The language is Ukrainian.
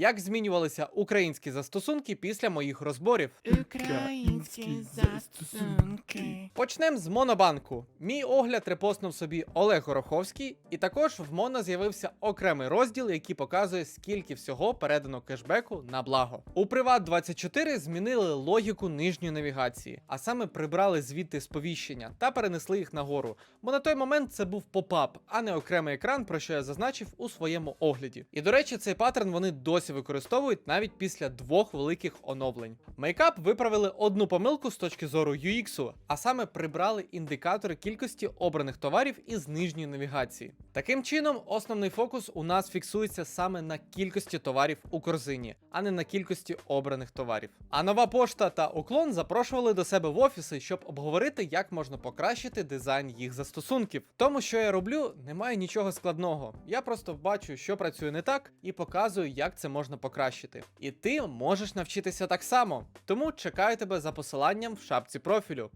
як змінювалися українські застосунки після моїх розборів. Українські застосунки. Почнемо з Монобанку. Мій огляд репостнув собі Олег Гороховський, і також в Моно з'явився окремий розділ, який показує, скільки всього передано кешбеку на благо. У Приват 24 змінили логіку нижньої навігації, а саме прибрали звідти сповіщення та перенесли їх нагору. Бо на той момент це був попап, а не окремий екран, про що я зазначив у своєму огляді. І до речі, цей паттерн вони досі використовують навіть після двох великих оновлень. Мейкап виправили одну помилку з точки зору UX, а саме прибрали індикатори кількості обраних товарів із нижньої навігації. Таким чином, основний фокус у нас фіксується саме на кількості товарів у корзині, а не на кількості обраних товарів. А нова пошта та уклон запрошували до себе в офіси, щоб обговорити, як можна покращити дизайн їх застосунків. Тому, що я роблю, немає нічого складного. Я просто бачу, що працює не так, і показую, як це можна покращити. І ти можеш навчитися так само. Тому чекаю тебе за посиланням в шапці профілю.